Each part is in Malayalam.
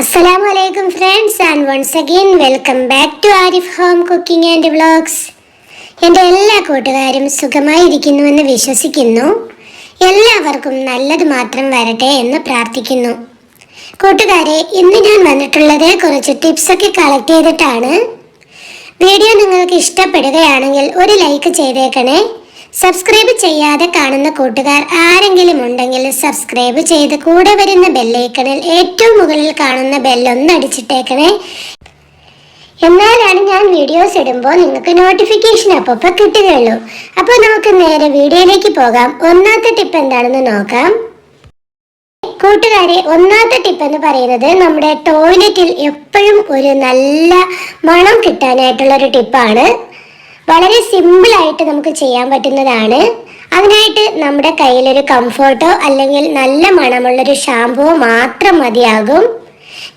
അസ്സലാമു അലൈക്കും friends and once again welcome back to Arif home cooking and vlogs എന്റെ എല്ലാ കൂട്ടുകാരും സുഖമായിരിക്കുന്നുവെന്ന് വിശ്വസിക്കുന്നു. എല്ലാവർക്കും നല്ലത് മാത്രം വരട്ടെ എന്ന് പ്രാർത്ഥിക്കുന്നു. കൂട്ടുകാരെ ഇന്ന് ഞാൻ വന്നിട്ടുള്ളത് കുറച്ച് ടിപ്സൊക്കെ കളക്ട് ചെയ്തിട്ടാണ്. വീഡിയോ നിങ്ങൾക്ക് ഇഷ്ടപ്പെടുകയാണെങ്കിൽ ഒരു ലൈക്ക് ചെയ്തേക്കണേ. സബ്സ്ക്രൈബ് ചെയ്യാതെ കാണുന്ന കൂട്ടുകാർ ആരെങ്കിലും ഉണ്ടെങ്കിൽ സബ്സ്ക്രൈബ് ചെയ്ത് കൂടെ വരുന്ന ബെല്ലൈക്കണിൽ ഏറ്റവും മുകളിൽ കാണുന്ന ബെല്ലൊന്ന് അടിച്ചിട്ടേക്കണേ. എന്നാലാണ് ഞാൻ വീഡിയോസ് ഇടുമ്പോൾ നിങ്ങൾക്ക് നോട്ടിഫിക്കേഷൻ അപ്പപ്പോൾ കിട്ടുകയുള്ളൂ. അപ്പോൾ നമുക്ക് നേരെ വീഡിയോയിലേക്ക് പോകാം. ഒന്നാമത്തെ ടിപ്പ് എന്താണെന്ന് നോക്കാം. കൂട്ടുകാരെ ഒന്നാമത്തെ ടിപ്പ് എന്ന് പറയുന്നത് നമ്മുടെ ടോയ്ലറ്റിൽ എപ്പോഴും ഒരു നല്ല മണം കിട്ടാനായിട്ടുള്ള ഒരു ടിപ്പാണ് വളരെ സിമ്പിൾ ആയിട്ട് നമുക്ക് ചെയ്യാൻ പറ്റുന്നതാണ്. അതിനായിട്ട് നമ്മുടെ കയ്യിലൊരു കംഫർട്ടോ അല്ലെങ്കിൽ നല്ല മണമുള്ളൊരു ഷാമ്പുവോ മാത്രം മതിയാകും.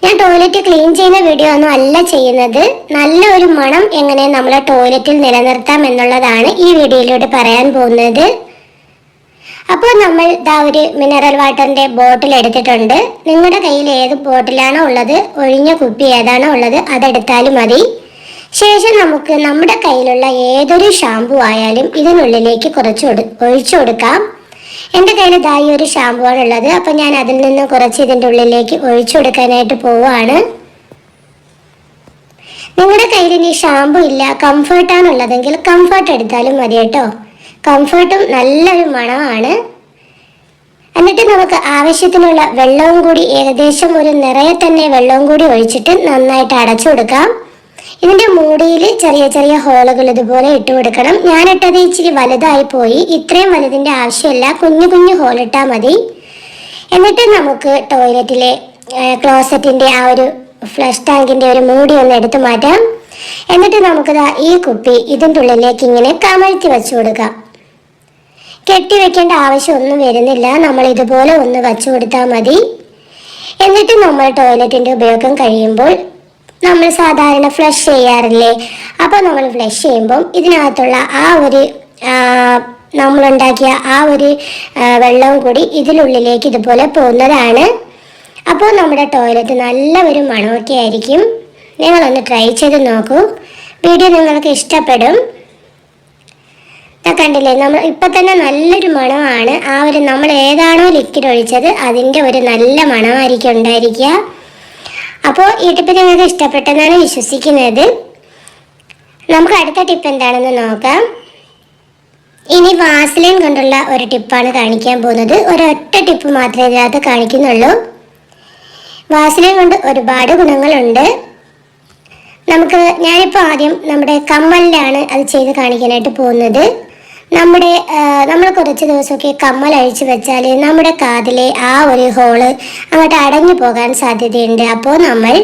ഞാൻ ടോയ്ലറ്റ് ക്ലീൻ ചെയ്യുന്ന വീഡിയോ ഒന്നും അല്ല ചെയ്യുന്നത്. നല്ല ഒരു മണം എങ്ങനെ നമ്മളെ ടോയ്ലറ്റിൽ നിലനിർത്താം എന്നുള്ളതാണ് ഈ വീഡിയോയിലൂടെ പറയാൻ പോകുന്നത്. അപ്പോൾ നമ്മൾ ഇതാ ഒരു മിനറൽ വാട്ടറിന്റെ ബോട്ടിൽ എടുത്തിട്ടുണ്ട്. നിങ്ങളുടെ കയ്യിൽ ഏത് ബോട്ടിലാണോ ഉള്ളത് ഒഴിഞ്ഞ കുപ്പി ഏതാണോ ഉള്ളത് അതെടുത്താലും മതി. ശേഷം നമുക്ക് നമ്മുടെ കയ്യിലുള്ള ഏതൊരു ഷാമ്പു ആയാലും ഇതിനുള്ളിലേക്ക് കുറച്ച് ഒഴിച്ചു കൊടുക്കാം. എന്റെ കയ്യിൽ ഇതായി ഒരു ഷാമ്പു ആണ് ഉള്ളത്. അപ്പം ഞാൻ അതിൽ നിന്ന് കുറച്ച് ഇതിന്റെ ഉള്ളിലേക്ക് ഒഴിച്ചു കൊടുക്കാനായിട്ട് പോവുകയാണ്. നിങ്ങളുടെ കയ്യിൽ ഇനി ഷാമ്പു ഇല്ല കംഫർട്ടാണ് ഉള്ളതെങ്കിൽ കംഫർട്ട് എടുത്താലും മതി കേട്ടോ. കംഫർട്ടും നല്ലൊരു മണമാണ്. എന്നിട്ട് നമുക്ക് ആവശ്യത്തിനുള്ള വെള്ളവും കൂടി ഏകദേശം ഒരു നിറയെ തന്നെ വെള്ളവും കൂടി ഒഴിച്ചിട്ട് നന്നായിട്ട് അടച്ചു കൊടുക്കാം. ഇതിന്റെ മൂടിയിൽ ചെറിയ ചെറിയ ഹോളുകൾ ഇതുപോലെ ഇട്ട് കൊടുക്കണം. ഞാൻ ഇട്ടത് ഇച്ചിരി വലുതായി പോയി. ഇത്രയും വലുതിന്റെ ആവശ്യമില്ല. കുഞ്ഞു കുഞ്ഞു ഹോൾ ഇട്ടാൽ മതി. എന്നിട്ട് നമുക്ക് ടോയ്ലറ്റിലെ ക്ലോസറ്റിന്റെ ആ ഒരു ഫ്ലഷ് ടാങ്കിന്റെ ഒരു മൂടി ഒന്ന് എടുത്തു മാറ്റാം. എന്നിട്ട് നമുക്ക് ഈ കുപ്പി ഇതിന്റെ ഉള്ളിലേക്ക് ഇങ്ങനെ കമഴ്ത്തി വെച്ചു കൊടുക്കാം. കെട്ടി വെക്കേണ്ട ആവശ്യമൊന്നും വരുന്നില്ല. നമ്മൾ ഇതുപോലെ ഒന്ന് വച്ചു കൊടുത്താൽ മതി. എന്നിട്ട് നമ്മൾ ടോയ്ലറ്റിന്റെ ഉപയോഗം കഴിയുമ്പോൾ നമ്മൾ സാധാരണ ഫ്ലഷ് ചെയ്യാറില്ലേ? അപ്പോൾ നമ്മൾ ഫ്ലഷ് ചെയ്യുമ്പം ഇതിനകത്തുള്ള ആ ഒരു നമ്മളുണ്ടാക്കിയ ആ ഒരു വെള്ളവും കൂടി ഇതിനുള്ളിലേക്ക് ഇതുപോലെ പോകുന്നതാണ്. അപ്പോൾ നമ്മുടെ ടോയ്ലറ്റ് നല്ല ഒരു മണമൊക്കെ ആയിരിക്കും. നിങ്ങളൊന്ന് ട്രൈ ചെയ്ത് നോക്കൂ. വീഡിയോ നിങ്ങൾക്ക് ഇഷ്ടപ്പെടും. കണ്ടില്ലേ നമ്മൾ ഇപ്പൊ തന്നെ നല്ലൊരു മണമാണ്. ആ ഒരു നമ്മൾ ഏതാണോ ലിക്വിഡ് ഒഴിച്ചത് അതിന്റെ ഒരു നല്ല മണമായിരിക്കും ഉണ്ടായിരിക്കുക. അപ്പോൾ ഈ ടിപ്പ് നിങ്ങൾക്ക് ഇഷ്ടപ്പെട്ടെന്നാണ് വിശ്വസിക്കുന്നത്. നമുക്ക് അടുത്ത ടിപ്പ് എന്താണെന്ന് നോക്കാം. ഇനി വാസലിൻ കൊണ്ടുള്ള ഒരു ടിപ്പാണ് കാണിക്കാൻ പോകുന്നത്. ഒരൊറ്റ ടിപ്പ് മാത്രമേ ഇതിനകത്ത് കാണിക്കുന്നുള്ളൂ. വാസലിൻ കൊണ്ട് ഒരുപാട് ഗുണങ്ങളുണ്ട്. നമുക്ക് ഞാനിപ്പോൾ ആദ്യം നമ്മുടെ കമ്മലിലാണ് അത് ചെയ്ത് കാണിക്കാനായിട്ട് പോകുന്നത്. നമ്മുടെ നമ്മൾ കുറച്ച് ദിവസമൊക്കെ കമ്മൽ അഴിച്ചു വെച്ചാൽ നമ്മുടെ കാതിലെ ആ ഒരു ഹോൾ അങ്ങോട്ട് അടഞ്ഞു പോകാൻ സാധ്യതയുണ്ട്. അപ്പോൾ നമ്മൾ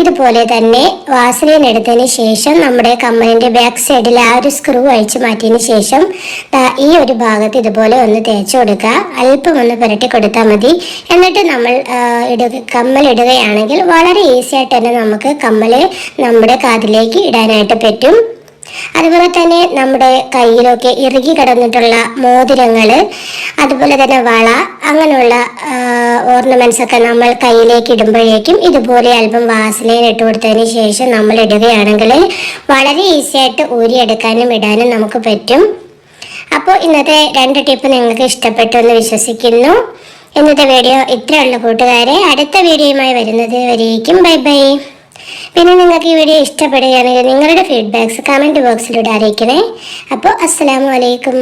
ഇതുപോലെ തന്നെ വാസലിൻ എടുത്തതിന് ശേഷം നമ്മുടെ കമ്മലിന്റെ ബാക്ക് സൈഡിൽ ആ ഒരു സ്ക്രൂ അഴിച്ചു മാറ്റിയതിന് ശേഷം ഈ ഒരു ഭാഗത്ത് ഇതുപോലെ ഒന്ന് തേച്ച് കൊടുക്കുക. അല്പം ഒന്ന് പുരട്ടി കൊടുത്താൽ മതി. എന്നിട്ട് നമ്മൾ ഇടുക കമ്മൽ ഇടുകയാണെങ്കിൽ വളരെ ഈസി ആയിട്ട് തന്നെ നമുക്ക് കമ്മൽ നമ്മുടെ കാതിലേക്ക് ഇടാനായിട്ട് പറ്റും. അതുപോലെ തന്നെ നമ്മുടെ കയ്യിലൊക്കെ ഇറുകി കിടന്നിട്ടുള്ള മോതിരങ്ങൾ അതുപോലെ തന്നെ വള അങ്ങനെയുള്ള ഓർണമെന്റ്സ് ഒക്കെ നമ്മൾ കയ്യിലേക്ക് ഇടുമ്പോഴേക്കും ഇതുപോലെ അല്പം വാസനയിൽ ഇട്ട് കൊടുത്തതിന് ശേഷം നമ്മൾ ഇടുകയാണെങ്കിൽ വളരെ ഈസി ആയിട്ട് ഊരിയെടുക്കാനും ഇടാനും നമുക്ക് പറ്റും. അപ്പോൾ ഇന്നത്തെ രണ്ട് ടിപ്പ് നിങ്ങൾക്ക് ഇഷ്ടപ്പെട്ടു എന്ന് വിശ്വസിക്കുന്നു. ഇന്നത്തെ വീഡിയോ ഇത്രയുള്ള കൂട്ടുകാരെ. അടുത്ത വീഡിയോയുമായി വരുന്നത് വരെയും ബൈ ബൈ പിന്നെ നിങ്ങൾക്ക് ഈ വീഡിയോ ഇഷ്ടപ്പെടുകയാണെങ്കിൽ നിങ്ങളുടെ ഫീഡ്ബാക്ക്സ് കമന്റ് ബോക്സിലൂടെ അറിയിക്കണേ. അപ്പോൾ അസ്സാം വലൈക്കും